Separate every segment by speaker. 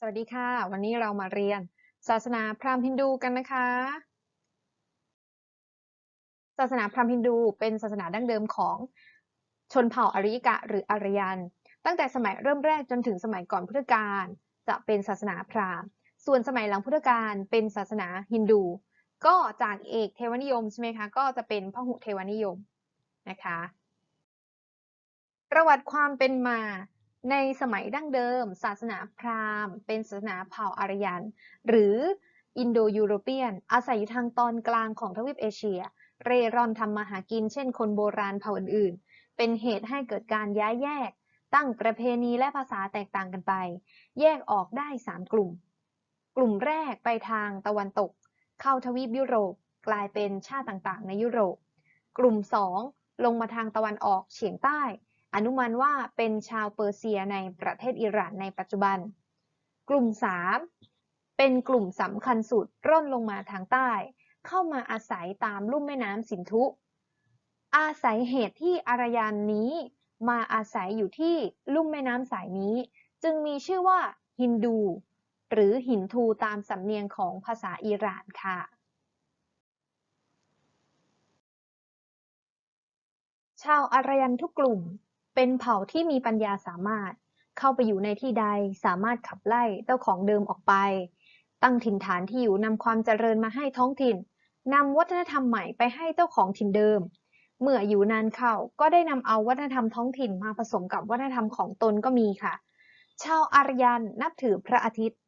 Speaker 1: สวัสดีค่ะ วันนี้เรามาเรียน ศาสนาพราหมณ์ฮินดูกันนะคะ ศาสนาพราหมณ์ฮินดูเป็นศาสนาดั้งเดิมของชนเผ่าอาริยกะ หรืออารยัน ตั้งแต่สมัยเริ่มแรกจนถึงสมัยก่อนพุทธกาลจะเป็นศาสนาพราหมณ์ ส่วนสมัยหลังพุทธกาลเป็นศาสนาฮินดู ก็จากเอกเทวนิยมใช่ไหมคะก็จะเป็นพหุเทวนิยมนะคะ ประวัติความเป็นมา ในสมัยดั้งเดิม ศาสนาพราหมณ์ เป็นศาสนาเผ่าอารยัน หรืออินโดยูโรเปียน อาศัยอยู่ทางตอนกลางของทวีปเอเชีย เร่ร่อนทำมาหากินเช่นคนโบราณเผ่าอื่นๆ เป็นเหตุให้เกิดการย้ายแยก ตั้งประเพณีและภาษาแตกต่างกันไป แยกออกได้ 3 กลุ่ม กลุ่มแรกไปทางตะวันตก เข้าทวีปยุโรป กลายเป็นชาติต่างๆ ในยุโรป กลุ่ม 2 ลงมาทางตะวันออกเฉียงใต้ อนุมานว่าเป็นชาวเปอร์เซียในประเทศอิหร่านในปัจจุบัน กลุ่ม 3 เป็นกลุ่มสำคัญสุดร่อนลงมาทางใต้ เข้ามาอาศัยตามลุ่มแม่น้ำสินธุ อาศัยเหตุที่อารยันนี้มาอาศัยอยู่ที่ลุ่มแม่น้ำสายนี้ จึงมีชื่อว่าฮินดู หรือหินทูตามสำเนียงของภาษาอิหร่านค่ะ ชาวอารยันทุกกลุ่ม เป็นเผ่าที่มีปัญญาสามารถ เข้าไปอยู่ในที่ใดสามารถขับไล่เจ้าของเดิมออกไป ตั้งถิ่นฐานที่อยู่นำความเจริญมาให้ท้องถิ่นนำวัฒนธรรมใหม่ไปให้เจ้าของถิ่นเดิม เมื่ออยู่นานเข้าก็ได้นำเอาวัฒนธรรมท้องถิ่นมาผสมกับวัฒนธรรมของตนก็มีค่ะ ชาวอารยันนับถือพระอาทิตย์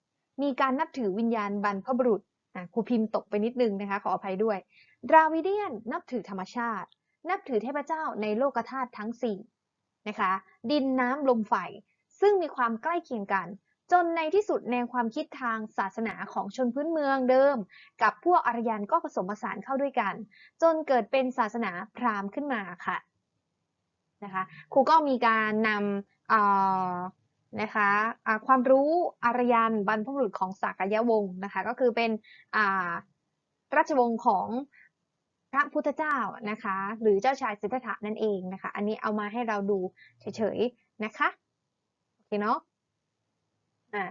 Speaker 1: มีการนับถือวิญญาณบรรพบุรุษอะครูพิมพ์ตกไปนิดนึงนะคะ ขออภัยด้วย ดราวิเดียนนับถือธรรมชาติ นับถือเทพเจ้าในโลกธาตุทั้ง4 นะคะ ดินน้ำลมไฟ ซึ่งมีความใกล้เคียงกัน จนในที่สุดแนวความคิดทางศาสนาของชนพื้นเมืองเดิม กับพวกอารยันก็ผสมผสานเข้าด้วยกัน จนเกิดเป็นศาสนาพราหมณ์ขึ้นมาค่ะนะคะครูก็มีการนำนะคะะความรู้อารยันบรรพบุรุษของสากยวงศ์นะคะก็คือเป็นราชวงศ์ของ พระพุทธเจ้านะคะ หรือเจ้าชายสิทธัตถะนั่นเองนะคะ อันนี้เอามาให้เราดูเฉยๆนะคะโอเคเนาะอ่า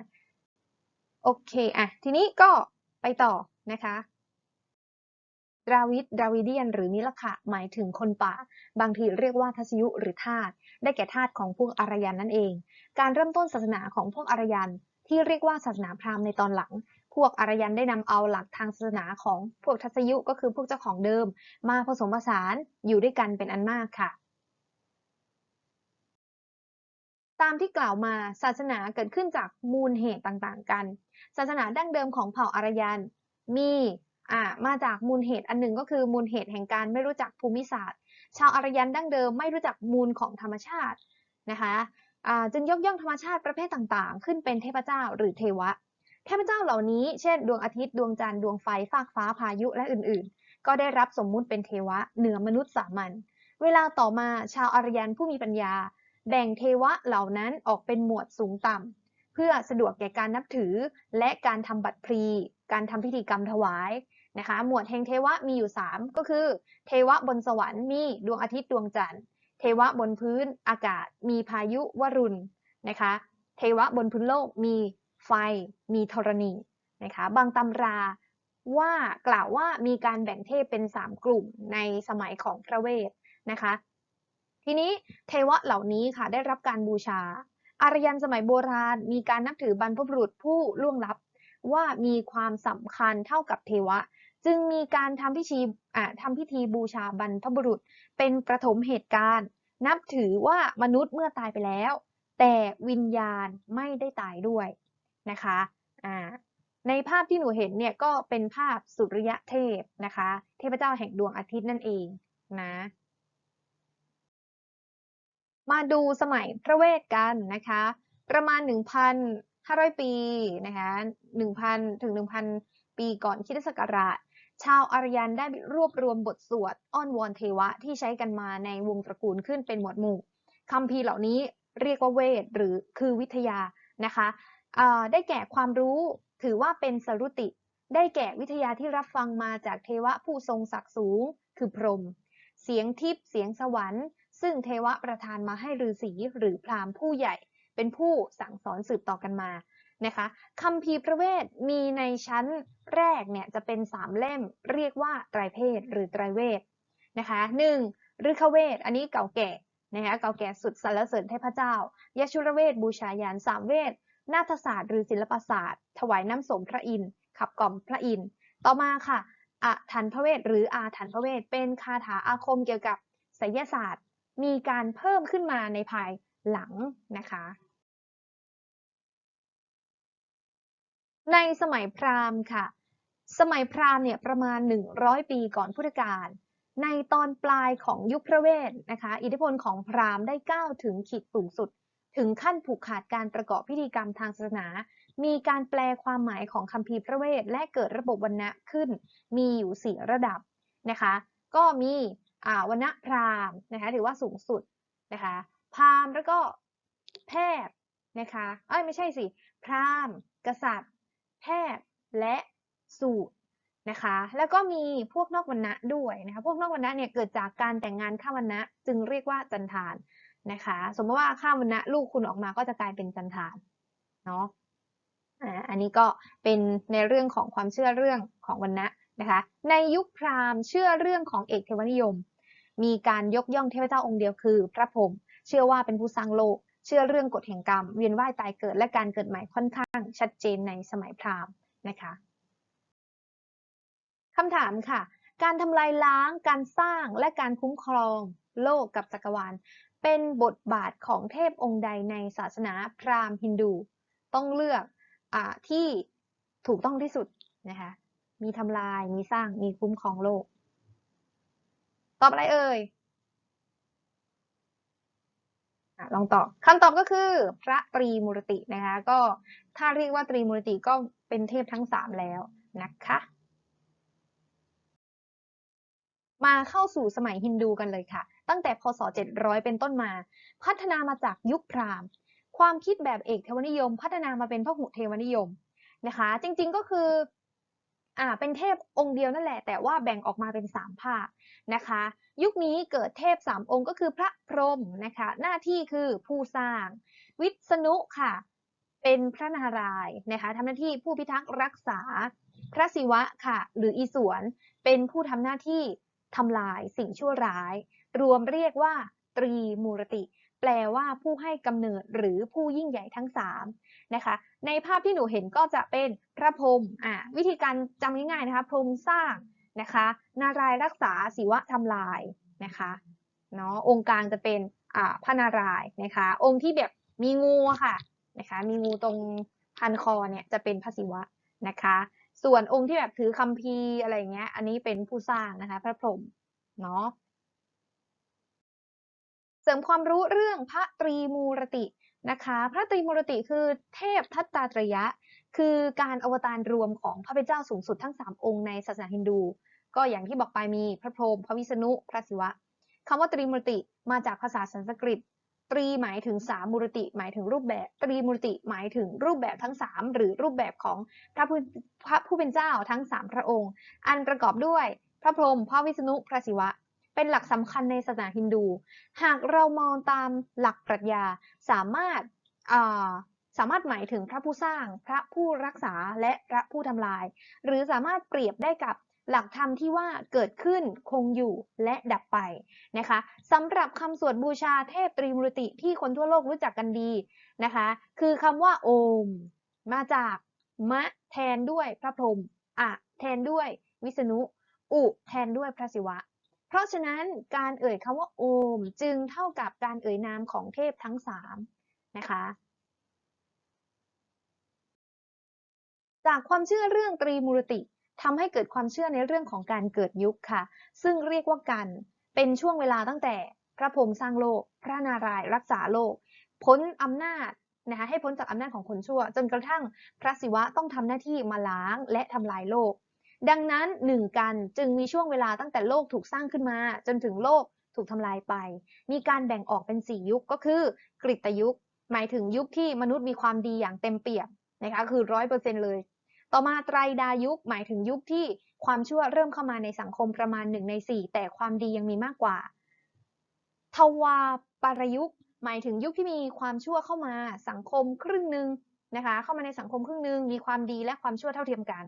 Speaker 1: โอเคอะทีนี้ก็ไปต่อนะคะดาวิดดาวิเดียน หรือนิลขะหมายถึงคนป่า บางทีเรียกว่าทัศยุหรือทาสได้แก่ทาสของพวกอารยันนั่นเอง การเริ่มต้นศาสนาของพวกอารยันที่เรียกว่าศาสนาพราหมณ์ในตอนหลัง พวกอารยันได้นำเอาหลักทางศาสนาของพวกทัศยุก็คือพวกเจ้าของเดิม มาผสมผสานอยู่ด้วยกันเป็นอันมากค่ะ ตามที่กล่าวมาศาสนาเกิดขึ้นจากมูลเหตุต่างๆ กัน ศาสนาดั้งเดิมของเผ่าอารยันมีอ่ามาจากมูลเหตุอันหนึ่งก็คือมูลเหตุแห่งการไม่รู้จักภูมิศาสตร์ ชาวอารยันดั้งเดิมไม่รู้จักมูลของธรรมชาตินะคะจึงยกย่องธรรมชาติประเภทต่างๆ ขึ้นเป็นเทพเจ้าหรือเทวะ เทพเจ้าเหล่านี้เช่น ดวงอาทิตย์ดวงจันทร์ดวงไฟฟากฟ้าพายุและอื่นๆ ก็ได้รับสมมุติเป็นเทวะเหนือมนุษย์สามัญเวลาต่อมาชาวอารยันผู้มีปัญญา แบ่งเทวะเหล่านั้นออกเป็นหมวดสูงต่ำเพื่อสะดวกแก่การนับถือและการทำบัตรพลีการทำพิธีกรรมถวายนะคะ หมวดแห่งเทวะมีอยู่ 3 ก็คือ เทวะบนสวรรค์มีดวงอาทิตย์ดวงจันทร์ เทวะบนพื้นอากาศมีพายุวรุณนะคะ เทวะบนพื้นโลกมี ไฟมีธรณีนะคะบางตำราว่ากล่าวว่ามีการแบ่งเทพเป็น 3 กลุ่มในสมัยของพระเวทนะคะ ทีนี้เทวะเหล่านี้ค่ะได้รับการบูชา อารยันสมัยโบราณ มีการนับถือบรรพบุรุษผู้ล่วงลับ ว่ามีความสำคัญเท่ากับเทวะ จึงมีการทำพิธีทำพิธีบูชาบรรพบุรุษ เป็นประถมเหตุการณ์ นับถือว่ามนุษย์เมื่อตายไปแล้ว แต่วิญญาณไม่ได้ตายด้วย นะคะอ่าในภาพที่หนูเห็นเนี่ยก็เป็นภาพสุริยะเทพนะคะ เทพเจ้าแห่งดวงอาทิตย์นั่นเองนะ มาดูสมัยพระเวทกันนะคะ ประมาณ 1,500 ปีนะคะ1,000 ถึง 1,000 ปีก่อนคริสตศักราช ชาวอารยันได้รวบรวมบทสวดอ้อนวอนเทวะที่ใช้กันมาในวงตระกูลขึ้นเป็นหมวดหมู่คำพีเหล่านี้เรียกว่าเวทหรือคือวิทยานะคะ ได้แก่ความรู้ถือว่าเป็นสรุติ ได้แก่วิทยาที่รับฟังมาจากเทวะผู้ทรงศักดิ์สูง คือพรหมเสียงทิพย์เสียงสวรรค์ ซึ่งเทวะประทานมาให้ฤาษีหรือพราหมณ์ผู้ใหญ่ เป็นผู้สั่งสอนสืบต่อกันมานะคะคัมภีพระเวทมีในชั้นแรกเนี่ยจะเป็นสามเล่มเรียกว่าไตรเพศหรือไตรเวทนะคะหนึ่งฤคเวทอันนี้เก่าแก่นะคะเก่าแก่สุดสรรเสริญเทพเจ้ายชุรเวทบูชายานสามเวท นาฏศาสตร์หรือศิลปศาสตร์ ถวายน้ำสมพระอินทร์ขับกล่อมพระอินทร์ต่อมาค่ะอาถันพระเวทหรืออาถันพระเวทเป็นคาถาอาคมเกี่ยวกับไสยศาสตร์ มีการเพิ่มขึ้นมาในภายหลังนะคะ ในสมัยพราหมณ์ค่ะ สมัยพราหมณ์เนี่ยประมาณ 100 ปีก่อนพุทธกาลในตอนปลายของยุคพระเวทนะคะ อิทธิพลของพราหมณ์ได้ก้าวถึงขีดสูงสุด ถึงขั้นผูกขาดการประกอบพิธีกรรมทางศาสนา มีการแปลความหมายของคัมภีร์พระเวทและเกิดระบบวรรณะขึ้น มีอยู่สี่ระดับนะคะ ก็มีอ่าวรรณะพราหมณ์นะคะถือว่าสูงสุดนะคะพราหมณ์แล้วก็แพทย์นะคะเอ้ยไม่ใช่สิ พราหมณ์ กษัตริย์ แพทย์และสูตรนะคะ แล้วก็มีพวกนอกวรรณะด้วยนะคะ พวกนอกวรรณะเนี่ยเกิดจากการแต่งงานข้าวรรณะจึงเรียกว่าจันทาน นะคะ สมมติว่าข้ามวรรณะลูกคุณออกมาก็จะกลายเป็นจันทานเนาะอันนี้ก็เป็นในเรื่องของความเชื่อเรื่องของวรรณะนะคะ ในยุคพราหมณ์เชื่อเรื่องของเอกเทวนิยม มีการยกย่องเทพเจ้าองค์เดียวคือ พระพรหมเชื่อว่าเป็นผู้สร้างโลก เชื่อเรื่องกฎแห่งกรรม เวียนว่ายตายเกิดและการเกิดใหม่ค่อนข้าง ชัดเจนในสมัยพราหมณ์นะคะคำถามค่ะ การทำลายล้าง การสร้างและการคุ้มครองโลกกับจักรวาล เป็นบทบาทของเทพองค์ใดในศาสนาพราหมณ์ฮินดู ต้องเลือกอที่ถูกต้องที่สุดนะคะ มีทำลาย มีสร้าง มีคุ้มครองโลก ตอบอะไรเอ่ยอลองตอบคำตอบก็คือพระตรีมูรตินะคะ ก็ถ้าเรียกว่าตรีมูรติก็เป็นเทพทั้งสามแล้วนะคะ มาเข้าสู่สมัยฮินดูกันเลยค่ะ ตั้งแต่พศ 700 เป็นต้นมา พัฒนามาจากยุคพราหมณ์ ความคิดแบบเอกเทวนิยม พัฒนามาเป็นพหุเทวนิยมนะคะ จริงๆก็คืออ่าเป็นเทพองค์เดียวนั่นแหละ แต่ว่าแบ่งออกมาเป็นสามภาคนะคะ ยุคนี้เกิดเทพสามองค์ก็คือพระพรหมนะคะ หน้าที่คือผู้สร้าง วิษณุค่ะ เป็นพระนารายณ์นะคะทำหน้าที่ผู้พิทักษ์รักษา พระศิวะค่ะ หรืออีสวนเป็นผู้ทำหน้าที่ทำลายสิ่งชั่วร้าย รวมเรียกว่า ตรีมูรติ แปลว่าผู้ให้กำเนิดหรือผู้ยิ่งใหญ่ทั้งสามนะคะ ในภาพที่หนูเห็นก็จะเป็นพระพรหมอ่าวิธีการจำง่ายๆนะคะ พรหมสร้างนะคะ นารายรักษาศิวะทำลายนะคะเนาะองค์กลางจะเป็นอ่าพระนารายนะคะ องค์ที่แบบมีงูค่ะนะคะ มีงูตรงพันคอเนี่ยจะเป็นพระศิวะนะคะ ส่วนองค์ที่แบบถือคัมภีร์อะไรเงี้ย อันนี้เป็นผู้สร้างนะคะ พระพรหมเนาะ เสริมความรู้เรื่องพระตรีมูรตินะคะ พระตรีมูรติคือเทพทัตตาตรยะ คือการอวตารรวมของพระเป็นเจ้าสูงสุดทั้ง 3 องค์ในศาสนาฮินดู ก็อย่างที่บอกไปมีพระพรหมพระวิษณุ พระศิวะคำว่าตรีมูรติมาจากภาษาสันสกฤต ตรีหมายถึงสามมูรติ หมายถึงรูปแบบ ตรีมูรติหมายถึงรูปแบบทั้ง 3 หรือรูปแบบของพระผู้พระผู้เป็นเจ้าทั้ง 3 พระองค์ อันประกอบด้วยพระพรหมพระวิษณุ พระศิวะ เป็นหลักสำคัญในศาสนาฮินดู หากเรามองตามหลักปรัชญาสามารถสามารถหมายถึงพระผู้สร้าง พระผู้รักษาและพระผู้ทำลาย หรือสามารถเปรียบได้กับหลักธรรมที่ว่าเกิดขึ้นคงอยู่และดับไปนะคะสำหรับคำสวดบูชาเทพตรีมูรติที่คนทั่วโลกรู้จักกันดีนะคะ คือคำว่าโอม มาจากมะแทนด้วยพระพรหมอะแทนด้วยวิษณุ อุแทนด้วยพระศิวะ เพราะฉะนั้นการเอ่ยคำว่าโอม จึงเท่ากับการเอ่ยนามของเทพทั้งสามนะคะจากความเชื่อเรื่องตรีมูรติทำให้เกิดความเชื่อในเรื่องของการเกิดยุคค่ะ ซึ่งเรียกว่ากัน เป็นช่วงเวลาตั้งแต่พระพรหมสร้างโลก พระนารายณ์รักษาโลก พ้นอำนาจนะคะให้พ้นจากอำนาจของคนชั่ว จนกระทั่งพระศิวะต้องทำหน้าที่มาล้างและทำลายโลก ดังนั้นหนึ่งกันจึงมีช่วงเวลาตั้งแต่โลกถูกสร้างขึ้นมา จนถึงโลกถูกทำลายไป มีการแบ่งออกเป็นสี่ยุคก็คือกฤตยุค หมายถึงยุคที่มนุษย์มีความดีอย่างเต็มเปี่ยมนะคะคือร้อยเปอร์เซ็นเลย ต่อมาไตรดายุคหมายถึงยุคที่ความชั่วเริ่มเข้ามาในสังคมประมาณหนึ่งในสี่แต่ความดียังมีมากกว่า ทวาปารยุคหมายถึงยุคที่มีความชั่วเข้ามาสังคมครึ่งหนึ่งนะคะเข้ามาในสังคมครึ่งหนึ่งมีความดีและความชั่วเท่าเทียมกัน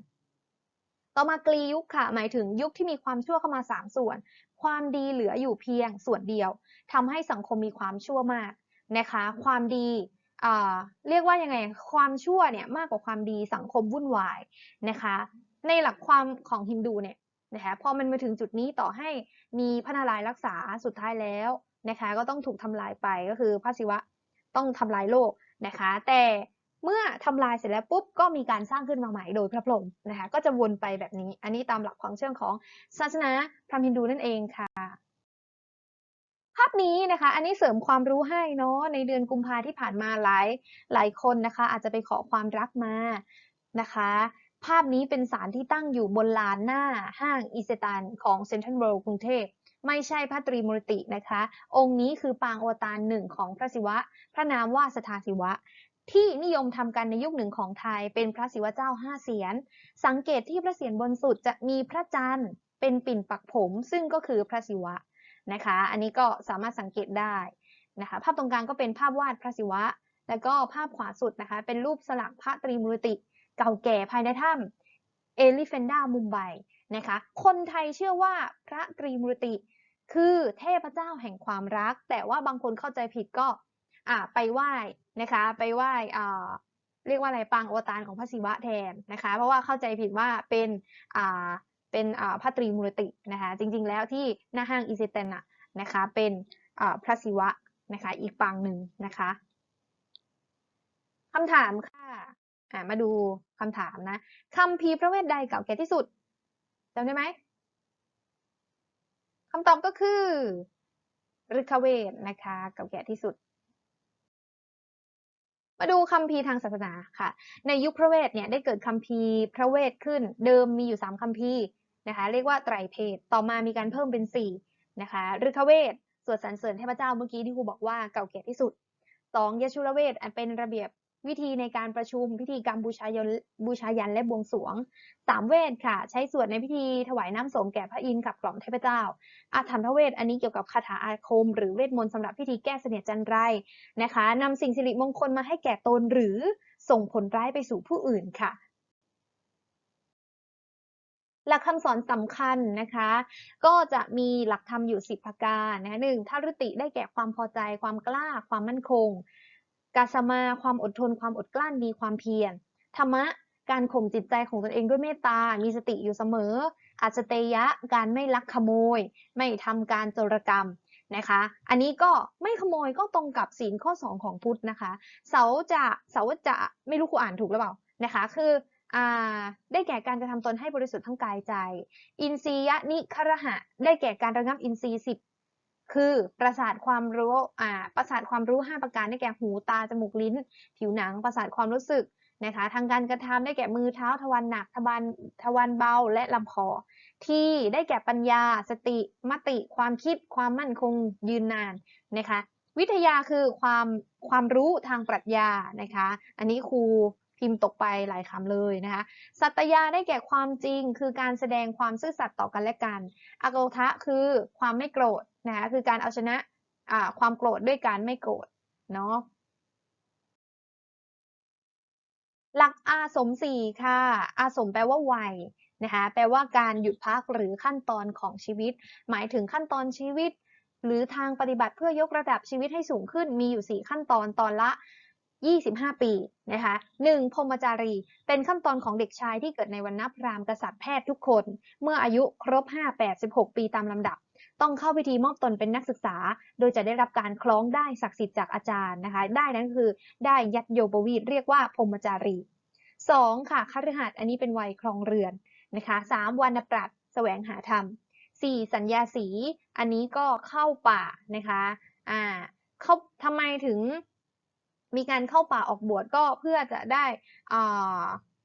Speaker 1: ต่อมากลียุคค่ะ หมายถึงยุคที่มีความชั่วเข้ามาสามส่วน ความดีเหลืออยู่เพียงส่วนเดียวทำให้สังคมมีความชั่วมากนะคะ ความดีเรียกว่ายังไงความชั่วเนี่ยมากกว่าความดีสังคมวุ่นวายนะคะ ในหลักความของฮินดูเนี่ยนะคะพอมันมาถึงจุดนี้ต่อให้มีพระนารายณ์รักษาสุดท้ายแล้วนะคะ ก็ต้องถูกทำลายไปก็คือพระศิวะต้องทำลายโลกนะคะ แต่ เมื่อทำลายเสร็จแล้วปุ๊บก็มีการสร้างขึ้นมาใหม่โดยพระพรหมนะคะก็จะวนไปแบบนี้ อันนี้ตามหลักความเชื่อของศาสนาพราหมณ์ฮินดูนั่นเองค่ะ ภาพนี้นะคะ อันนี้เสริมความรู้ให้เนาะในเดือนกุมภาที่ผ่านมาหลายหลายคนนะคะ อาจจะไปขอความรักมานะคะ ภาพนี้เป็นศาลที่ตั้งอยู่บนลานหน้าห้างอิเซตันของเซ็นทรัลเวิลด์กรุงเทพไม่ใช่พระตรีมรตินะคะ องค์นี้คือปางอวตารหนึ่งของพระศิวะ พระนามว่าสทาศิวะ ที่นิยมทำกันในยุคหนึ่งของไทยเป็นพระศิวะเจ้าห้าเสียน สังเกตที่พระเศียรบนสุดจะมีพระจันทร์เป็นปิ่นปักผม ซึ่งก็คือพระศิวะนะคะ อันนี้ก็สามารถสังเกตได้นะคะ ภาพตรงกลางก็เป็นภาพวาดพระศิวะ แล้วก็ภาพขวาสุดนะคะ เป็นรูปสลักพระตรีมูรติ เก่าแก่ภายในถ้ำเอลิเฟนดามุมไบนะคะ คนไทยเชื่อว่าพระตรีมูรติ คือเทพเจ้าแห่งความรัก แต่ว่าบางคนเข้าใจผิดก็อ่าไปไหว้ นะคะ ไปไหว้อ่าเรียกว่าอะไรปางอวตารของพระศิวะแทนนะคะ เพราะว่าเข้าใจผิดว่าเป็นอ่าเป็นอ่าพระตรีมูรตินะคะ จริงๆแล้วที่หน้าห้างอิเซเตนอะนะคะเป็นอ่าพระศิวะนะคะอีกปางหนึ่งนะคะคำถามค่ะอ่ามาดูคำถามนะคัมภีพระเวทใดเก่าแก่ที่สุดจำได้ไหมคำตอบก็คือฤกเวทนะคะเก่าแก่ที่สุด มาดูคัมภีร์ทางศาสนาค่ะ ในยุคพระเวทเนี่ยได้เกิดคัมภีร์พระเวทขึ้น เดิมมีอยู่สามคัมภีร์นะคะเรียกว่าไตรเพศต่อมามีการเพิ่มเป็นสี่นะคะฤกเวทสวดสรรเสริญเทพเจ้าเมื่อกี้ที่ครูบอกว่าเก่าแก่ที่สุดสองยชุรเวทอันเป็นระเบียบ วิธีในการประชุมพิธีกรรมบูชายันบูชายันและบวงสรวงสามเวทค่ะ ใช้สวดในพิธีถวายน้ำสงแก่พระอินทร์กับกล่อมเทพเจ้า อาถรรพ์เวทอันนี้เกี่ยวกับคาถาอาคม หรือเวทมนต์สำหรับพิธีแก้เสนียจันไรนะคะนำสิ่งสิริมงคลมาให้แก่ตนหรือส่งผลร้ายไปสู่ผู้อื่นค่ะหลักคำสอนสำคัญนะคะ ก็จะมีหลักธรรมอยู่สิบประการนะหนึ่งถ้ารุติได้แก่ความพอใจ ความกล้า ความมั่นคง กาสมา ความอดทน ความอดกลั้นมีความเพียร ธรรมะ การข่มจิตใจของตนเองด้วยเมตตา มีสติอยู่เสมอ อาจเตยะ การไม่ลักขโมย ไม่ทำการโจรกรรมนะคะ อันนี้ก็ไม่ขโมยก็ตรงกับศีลข้อ 2 ของพุทธนะคะ เสาจะเสาจะไม่รู้ครูอ่านถูกหรือเปล่านะคะ คือได้แก่การกระทำตนให้บริสุทธิ์ทั้งกายใจ อินทรียนิครหะ ได้แก่การระงับอินทรีย์สิบ คือประสาทความรู้อ่าประสาทความรู้ 5 ประการได้แก่หูตาจมูกลิ้น ผิวหนังประสาทความรู้สึกนะคะทางการกระทำได้แก่มือเท้าทวารหนักทวารทวารเบาและลำคอที่ได้แก่ปัญญา สติ มติ ความคิด ความมั่นคงยืนนานนะคะ วิทยาคือความความรู้ทางปรัชญานะคะ อันนี้ครู พิมพ์ตกไปหลายคำเลยนะคะสัตยาได้แก่ความจริง คือการแสดงความซื่อสัตย์ต่อกันและกันอโกทะคือความไม่โกรธนะคะคือการเอาชนะอ่าความโกรธด้วยการไม่โกรธเนาะหลักอาสมสี่ค่ะ อาสมแปลว่าวัยนะคะแปลว่าการหยุดพักหรือขั้นตอนของชีวิต หมายถึงขั้นตอนชีวิต หรือทางปฏิบัติเพื่อยกระดับชีวิตให้สูงขึ้นมีอยู่ 4 ขั้นตอนตอนละ 25 ปีนะคะ 1. พรมจารี เป็นขั้นตอนของเด็กชายที่เกิดในวันนับรามกษัตริย์แพทย์ทุกคน เมื่ออายุครบ 5 8 16 ปีตามลำดับ ต้องเข้าพิธีมอบตนเป็นนักศึกษา โดยจะได้รับการคล้องได้ศักดิ์สิทธิ์จากอาจารย์นะคะ ได้นั้นคือได้ยัดโยบวีเรียกว่าพรมจารีสองค่ะคฤหัสถ์อันนี้เป็นวัยครองเรือนนะคะสามวรรณปรัชญ์แสวงหาธรรมสี่สัญญาสี อันนี้ก็เข้าป่านะคะอ่าเขาทำไมถึง มีการเข้าป่าออกบวชก็เพื่อจะได้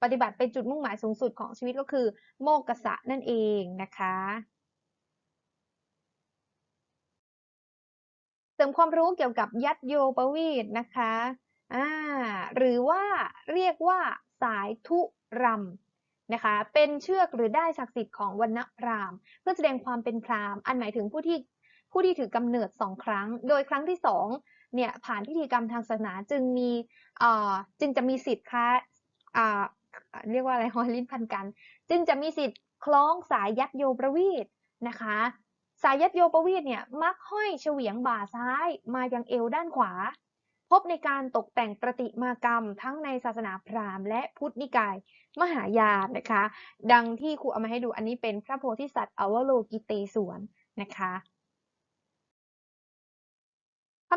Speaker 1: ปฏิบัติไปจุดมุ่งหมายสูงสุดของชีวิตก็คือ โมกขะนั่นเองนะคะเสริมความรู้เกี่ยวกับยัตโยปวีตนะคะอ่าหรือว่าเรียกว่าสายทุรำนะคะ เป็นเชือกหรือได้ศักดิ์สิทธิ์ของวรรณพราม เพื่อแสดงความเป็นพราม อันหมายถึงผู้ที่ผู้ที่ถือกำเนิดสองครั้ง โดยครั้งที่สอง เนี่ยผ่านพิธีกรรมทางศาสนาจึงมีเอ่อจึงจะมีสิทธิ์ค้าอ่าเรียกว่าอะไรฮอลิ้นพันกัน จึงจะมีสิทธิ์คล้องสายยัดโยประวีตนะคะ สายยัดโยประวีตเนี่ยมักห้อยเฉวียงบ่าซ้ายมายังเอวด้านขวา พบในการตกแต่งประติมากรรมทั้งในศาสนาพราหมณ์และพุทธนิกาย มหายานนะคะ ดังที่ครูเอามาให้ดูอันนี้เป็นพระโพธิสัตว์อวโลกิเตศวรนะคะ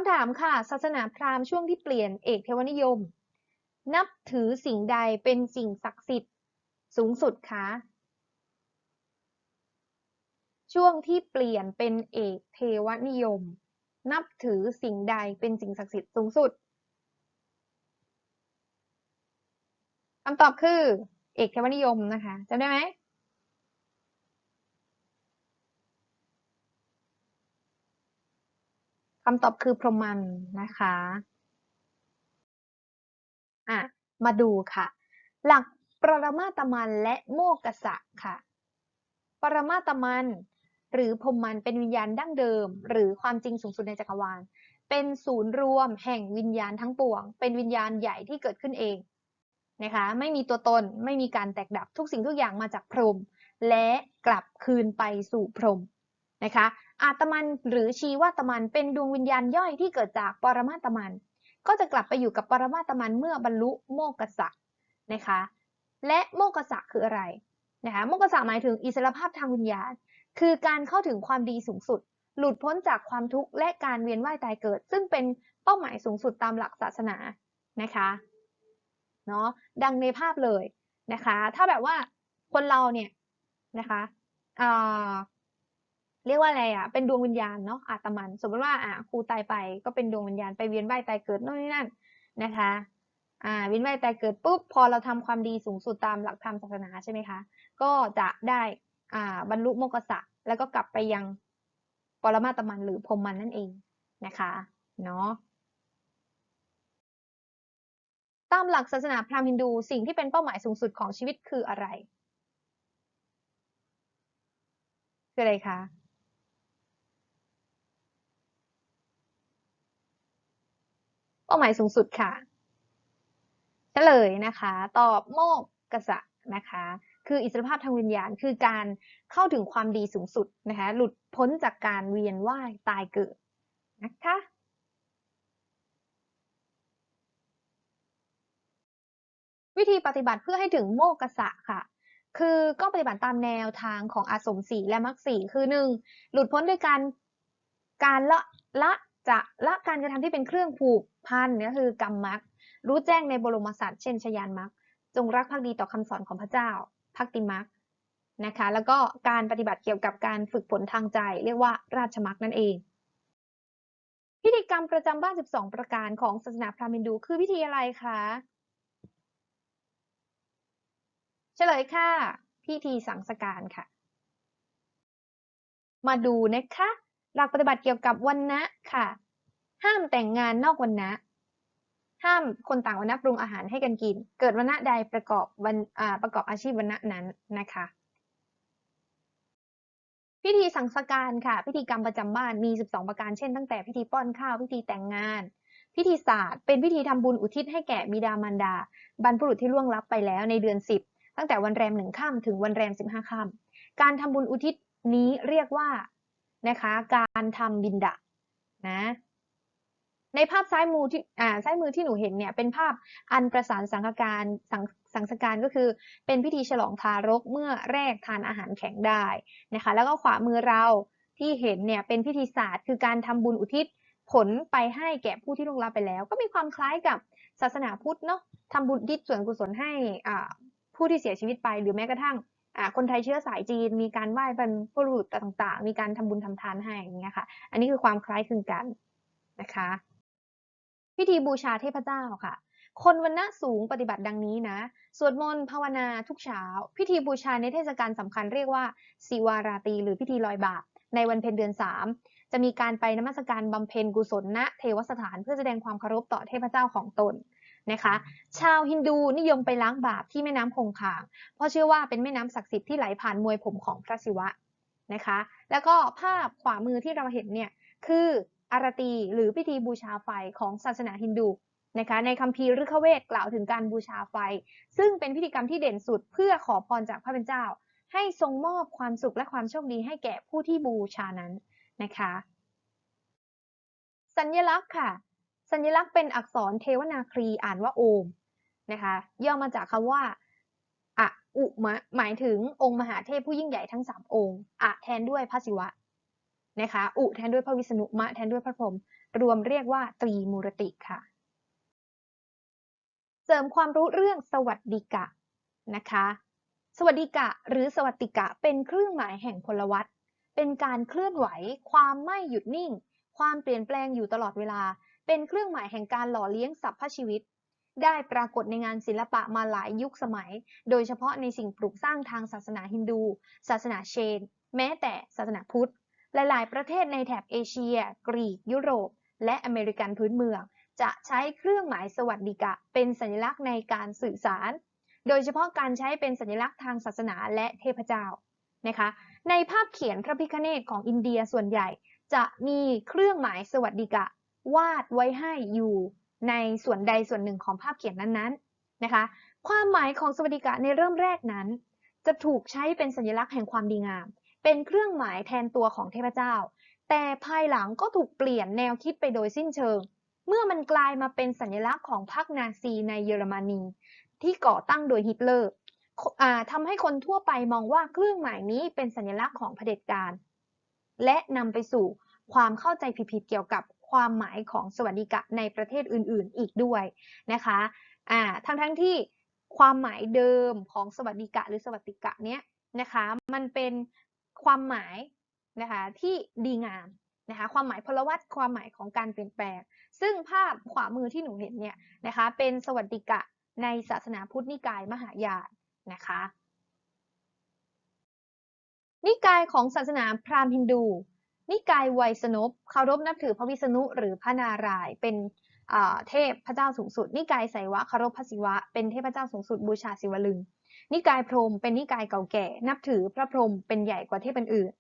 Speaker 1: คำถามค่ะ ศาสนาพราหมณ์ช่วงที่เปลี่ยนเอกเทวนิยม นับถือสิ่งใดเป็นสิ่งศักดิ์สิทธิ์สูงสุดคะช่วงที่เปลี่ยนเป็นเอกเทวนิยม นับถือสิ่งใดเป็นสิ่งศักดิ์สิทธิ์สูงสุดคำตอบคือ เอกเทวนิยมนะคะจำได้ไหม คำตอบคือพรหมันนะคะอะมาดูค่ะ หลักปรมาตมันและโมกษะค่ะ ปรมาตมัน หรือพรหมันเป็นวิญญาณดั้งเดิม หรือความจริงสูงสุดในจักรวาล เป็นศูนย์รวมแห่งวิญญาณทั้งปวง เป็นวิญญาณใหญ่ที่เกิดขึ้นเองนะคะ ไม่มีตัวตน ไม่มีการแตกดับ ทุกสิ่งทุกอย่างมาจากพรหมและกลับคืนไปสู่พรหม นะคะอาตมันหรือชีวตมันเป็นดวงวิญญาณย่อยที่เกิดจากปรมาตมัน ก็จะกลับไปอยู่กับปรมาตมันเมื่อบรรลุโมกษะนะคะ และโมกษะคืออะไรนะคะโมกษะหมายถึงอิสรภาพทางวิญญาณ คือการเข้าถึงความดีสูงสุด หลุดพ้นจากความทุกข์และการเวียนว่ายตายเกิด ซึ่งเป็นเป้าหมายสูงสุดตามหลักศาสนานะคะเนาะดังในภาพเลยนะคะ ถ้าแบบว่าคนเราเนี่ยนะคะเอ่อ เรียกว่าอะไรอะ เป็นดวงวิญญาณเนาะอาตมัน สมมติว่าอะครูตายไปก็เป็นดวงวิญญาณไปเวียนว่ายตายเกิดโน่นนี่นั่นนะคะ อ่าเวียนว่ายตายเกิดปุ๊บพอเราทำความดีสูงสุดตามหลักธรรมศาสนาใช่ไหมคะ ก็จะได้อ่าบรรลุโมกขะแล้วก็กลับไปยังปรมาตมันหรือพรมมันนั่นเองนะคะเนาะตามหลักศาสนาพราหมณ์ฮินดูสิ่งที่เป็นเป้าหมายสูงสุดของชีวิตคืออะไร คืออะไรคะ เป้าหมายสูงสุดค่ะเฉลยนะคะ ตอบโมกกษะนะคะ คืออิสรภาพทางวิญญาณคือการเข้าถึงความดีสูงสุดนะคะ หลุดพ้นจากการเวียนว่ายตายเกิดนะคะวิธีปฏิบัติเพื่อให้ถึงโมกษะค่ะ คือก็ปฏิบัติตามแนวทางของอาสมสีและมรรคสีคือหนึ่งหลุดพ้นด้วยการการละละ จะละการกระทำที่เป็นเครื่องผูกพันก็คือกรรมมรรครู้แจ้งในบรมศาสตร์เช่นชยานมรรคจงรักภักดีต่อคำสอนของพระเจ้าภักติมรรคนะคะ แล้วก็การปฏิบัติเกี่ยวกับการฝึกฝนทางใจ เรียกว่าราชมรรคนั่นเอง พิธีกรรมประจำบ้าน 12 ประการของศาสนาพราหมณ์ฮินดูคือพิธีอะไรคะเฉลยค่ะ พิธีสังสการค่ะ มาดูนะคะ หลักปฏิบัติเกี่ยวกับวันนะค่ะ ห้ามแต่งงานนอกวันนะ ห้ามคนต่างวันนะปรุงอาหารให้กันกิน เกิดวันนะใดประกอบวันประกอบอาชีพวันนะนั้นนะคะ พิธีสังสการค่ะ พิธีกรรมประจำบ้านมี 12 ประการเช่นตั้งแต่พิธีป้อนข้าวพิธีแต่งงาน พิธีศาสตร์ เป็นพิธีทำบุญอุทิศให้แก่บิดามารดา บรรพบุรุษที่ล่วงลับไปแล้วในเดือน 10 ตั้งแต่วันแรมหนึ่งค่ำถึงวันแรมสิบห้าค่ำการทำบุญอุทิศนี้เรียกว่า นะคะ การทำบินดานะ ในภาพซ้ายมือที่อ่าซ้ายมือที่หนูเห็นเนี่ยเป็นภาพอันประสานสังฆการสังสังสการก็คือเป็นพิธีฉลองทารกเมื่อแรกทานอาหารแข็งได้นะคะ แล้วก็ขวามือเราที่เห็นเนี่ยเป็นพิธีศาสตร์ คือการทำบุญอุทิศผลไปให้แก่ผู้ที่ล่วงลับไปแล้ว ก็มีความคล้ายกับศาสนาพุทธเนาะทำบุญอุทิศส่วนกุศลให้อ่าผู้ที่เสียชีวิตไปหรือแม้กระทั่ง คนไทยเชื้อสายจีนมีการไหว้บรรพบุรุษต่างๆ มีการทำบุญทำทานให้อย่างเงี้ยค่ะ อันนี้คือความคล้ายคลึงกันนะคะ พิธีบูชาเทพเจ้าค่ะ คนวันณะสูงปฏิบัติดังนี้นะ สวดมนต์ภาวนาทุกเช้า พิธีบูชาในเทศกาลสำคัญเรียกว่าสิวาราตีหรือพิธีลอยบาปในวันเพ็ญเดือนสามจะมีการไปนมัสการบำเพ็ญกุศลณเทวสถานเพื่อแสดงความเคารพต่อเทพเจ้าของตน นะคะ ชาวฮินดูนิยมไปล้างบาปที่แม่น้ำคงคาเพราะเชื่อว่าเป็นแม่น้ำศักดิ์สิทธิ์ที่ไหลผ่านมวยผมของพระศิวะนะคะ แล้วก็ภาพขวามือที่เราเห็นเนี่ยคืออารตีหรือพิธีบูชาไฟของศาสนาฮินดูนะคะในคัมภีร์ฤกขเวทกล่าวถึงการบูชาไฟ ซึ่งเป็นพิธีกรรมที่เด่นสุดเพื่อขอพรจากพระเป็นเจ้า ให้ทรงมอบความสุขและความโชคดีให้แก่ผู้ที่บูชานั้นนะคะ สัญลักษณ์ค่ะ สัญลักษณ์เป็นอักษรเทวนาครีอ่านว่าโอมนะคะย่อมาจากคำว่าอะอุมะหมายถึงองค์มหาเทพผู้ยิ่งใหญ่ทั้งสามองค์อะแทนด้วยพระศิวะนะคะอุแทนด้วยพระวิษณุมะแทนด้วยพระพรหมรวมเรียกว่าตรีมูรติค่ะ เสริมความรู้เรื่องสวัสดิกะนะคะ สวัสดิกะหรือสวัสดิกะเป็นเครื่องหมายแห่งพลวัตเป็นการเคลื่อนไหว ความไม่หยุดนิ่ง ความเปลี่ยนแปลงอยู่ตลอดเวลา เป็นเครื่องหมายแห่งการหล่อเลี้ยงสรรพชีวิต ได้ปรากฏในงานศิลปะมาหลายยุคสมัย โดยเฉพาะในสิ่งปลูกสร้างทางศาสนาฮินดู ศาสนาเชน แม้แต่ศาสนาพุทธ หลาย ๆ ประเทศในแถบเอเชีย กรีก ยุโรป และอเมริกันพื้นเมือง จะใช้เครื่องหมายสวัสดิกะ เป็นสัญลักษณ์ในการสื่อสาร โดยเฉพาะการใช้เป็นสัญลักษณ์ทางศาสนาและเทพเจ้านะคะ ในภาพเขียนพระพิฆเนศของอินเดียส่วนใหญ่ จะมีเครื่องหมายสวัสดิกะ วาดไว้ให้อยู่ในส่วนใดส่วนหนึ่งของภาพเขียนนั้นๆนะคะ ความหมายของสวัสดิกะในเริ่มแรกนั้น จะถูกใช้เป็นสัญลักษณ์แห่งความดีงาม เป็นเครื่องหมายแทนตัวของเทพเจ้า แต่ภายหลังก็ถูกเปลี่ยนแนวคิดไปโดยสิ้นเชิง เมื่อมันกลายมาเป็นสัญลักษณ์ของพรรคนาซีในเยอรมนี ที่ก่อตั้งโดยฮิตเลอร์ทำให้คนทั่วไปมองว่าเครื่องหมายนี้เป็นสัญลักษณ์ของเผด็จการ และนำไปสู่ความเข้าใจผิดๆเกี่ยวกับ ความหมายของสวัสดิกะในประเทศอื่นๆ อีกด้วยนะคะอ่าทั้งทั้งๆที่ความหมายเดิมของสวัสดิกะหรือสวัสดิกะเนี้ยนะคะมันเป็นความหมายนะคะที่ดีงามนะคะความหมายพลวัตความหมายของการเปลี่ยนแปลง ซึ่งภาพขวามือที่หนูเห็นเนี่ยนะคะเป็นสวัสดิกะในศาสนาพุทธนิกายมหายานนะคะนิกายของศาสนาพราหมณ์ฮินดู นิกายไวยสนพเคารพนับถือพระวิษณุหรือพระนารายณ์เป็นเทพพระเจ้าสูงสุด นิกายไสยวะเคารพพระศิวะ เป็นเทพเจ้าสูงสุดบูชาศิวลึง นิกายพรหมเป็นนิกายเก่าแก่ นับถือพระพรหมเป็นใหญ่กว่าเทพอื่น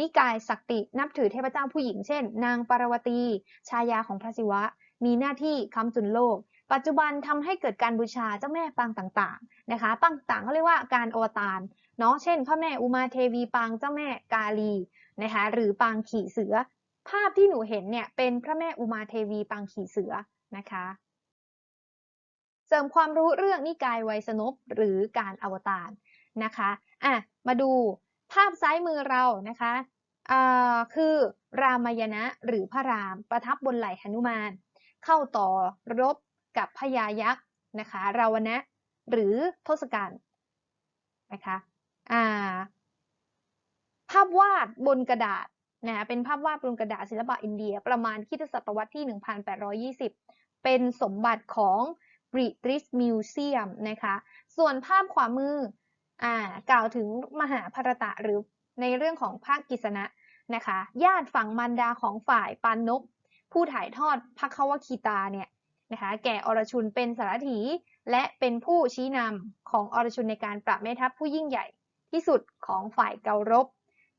Speaker 1: นิกายศักตินับถือเทพเจ้าผู้หญิงเช่น นางปารวตี ชายาของพระศิวะ มีหน้าที่ค้ำจุนโลก ปัจจุบันทำให้เกิดการบูชาเจ้าแม่ปางต่างๆนะคะปางต่างเขาเรียกว่าการอวตารเนาะเช่นพระแม่อุมาเทวีปางเจ้าแม่กาลี นะคะหรือปางขี่เสือ ภาพที่หนูเห็นเนี่ยเป็นพระแม่อุมาเทวีปางขี่เสือนะคะเสริมความรู้เรื่องนิกายไวยสนพหรือการอวตารนะคะอะมาดูภาพซ้ายมือเรานะคะอ่าคือรามยณะหรือพระรามประทับบนไหล่หนุมาน เข้าต่อรบกับพญายักษ์นะคะราวณะหรือทศกัณฐ์นะคะอ่า ภาพวาดบนกระดาษนะเป็นภาพวาดบนกระดาษศิลปะอินเดีย ประมาณคริสตศตวรรษที่ 1820 เป็นสมบัติของ British Museum นะคะ ส่วนภาพขวามืออ่ากล่าวถึงมหาภารตะหรือในเรื่องของภาคกิษณะนะคะ ญาติฝั่งมารดาของฝ่ายปานนก ผู้ถ่ายทอดพระควคีตาเนี่ยนะคะแก่อรชุนเป็นสารถี และเป็นผู้ชี้นำของอรชุนในการปราบแม่ทัพผู้ยิ่งใหญ่ที่สุดของฝ่ายเการบ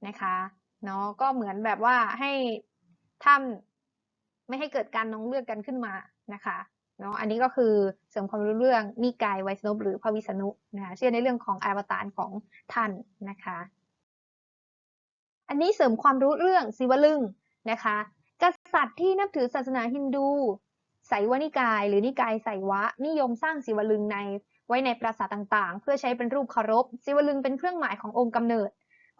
Speaker 1: นะคะเนาะก็เหมือนแบบว่าให้ท่านไม่ให้เกิดการน้องเลือกกันขึ้นมานะคะเนาะอันนี้ก็คือเสริมความรู้เรื่องนิกายไวสนพหรือพระวิษณุนะคะเชื่อในเรื่องของอวตารของท่านนะคะ อันนี้เสริมความรู้เรื่องศิวลึงนะคะ กษัตริย์ที่นับถือศาสนาฮินดูไสวนิกาย หรือนิกายไสวะ นิยมสร้างศิวลึงในไว้ในปราสาทต่างๆ เพื่อใช้เป็นรูปเคารพศิวลึงเป็นเครื่องหมายขององค์กำเนิด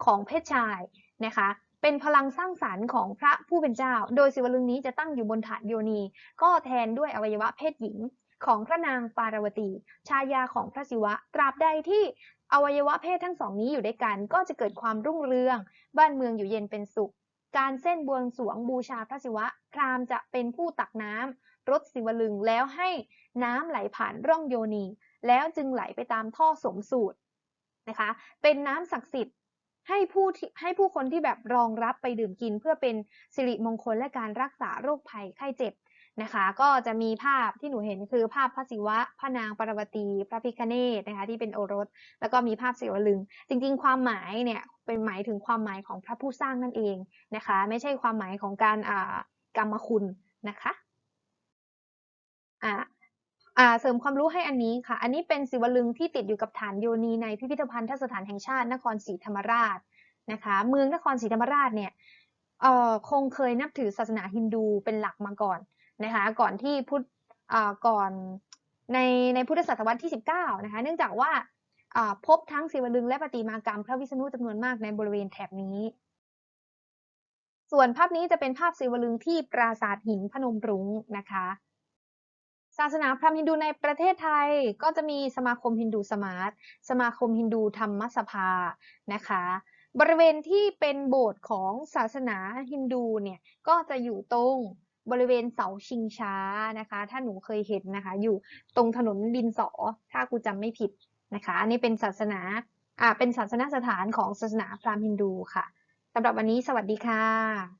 Speaker 1: ของเพศชายนะคะเป็นพลังสร้างสารรค์ของพระผู้เป็นเจ้า โดยศิวลึงนี้จะตั้งอยู่บนฐานโยนี ก็แทนด้วยอวัยวะเพศหญิงของพระนางปารวตี ชายาของพระศิวะ ตราบใดที่อวัยวะเพศทั้งสองนี้อยู่ด้วยกัน ก็จะเกิดความรุ่งเรือง บ้านเมืองอยู่เย็นเป็นสุข การเส้นบวงสรวงบูชาพระศิวะ พราหมณ์จะเป็นผู้ตักน้ำรดศิวลึงแล้วให้น้ำไหลผ่านร่องโยนี แล้วจึงไหลไปตามท่อสมสูตรนะคะ เป็นน้ำศักดิ์สิทธิ์ ให้ผู้ให้ผู้คนที่แบบรองรับไปดื่มกิน เพื่อเป็นสิริมงคลและการรักษาโรคภัยไข้เจ็บนะคะ ก็จะมีภาพที่หนูเห็นคือภาพพระศิวะ พระนางปารวตี พระพิคเนตนะคะที่เป็นโอรส แล้วก็มีภาพศิวลึง จริงๆ ความหมายเนี่ยเป็นหมายถึงความหมายของพระผู้สร้างนั่นเองนะคะ ไม่ใช่ความหมายของการอ่ากรรมคุณนะคะอ่าอ่า เสริมความรู้ให้อันนี้ค่ะ อันนี้เป็นศิวลึงที่ติดอยู่กับฐานโยนีในพิพิธภัณฑสถานแห่งชาตินครศรีธรรมราชนะคะ เมืองนครศรีธรรมราชเนี่ยเอ่อคงเคยนับถือศาสนาฮินดูเป็นหลักมาก่อนนะคะ ก่อนที่พุทธอ่าก่อนในในพุทธศตวรรษที่ 19 นะคะ เนื่องจากว่าอ่าพบทั้งศิวลึงและประติมากรรมพระวิษณุจำนวนมากในบริเวณแถบนี้ ส่วนภาพนี้จะเป็นภาพศิวลึงที่ปราสาทหินพนมรุ้งนะคะ ศาสนาพราหมณ์ฮินดูในประเทศไทยก็จะมีสมาคมฮินดูสมาร์ท สมาคมฮินดูธรรมสภา นะคะ บริเวณที่เป็นโบสถ์ของศาสนาฮินดูเนี่ย ก็จะอยู่ตรงบริเวณเสาชิงช้านะคะ ถ้าหนูเคยเห็นนะคะ อยู่ตรงถนนดินสอ ถ้ากูจำไม่ผิดนะคะ อันนี้เป็นศาสนา อ่า เป็นศาสนสถานของศาสนาพราหมณ์ฮินดูค่ะสำหรับวันนี้สวัสดีค่ะ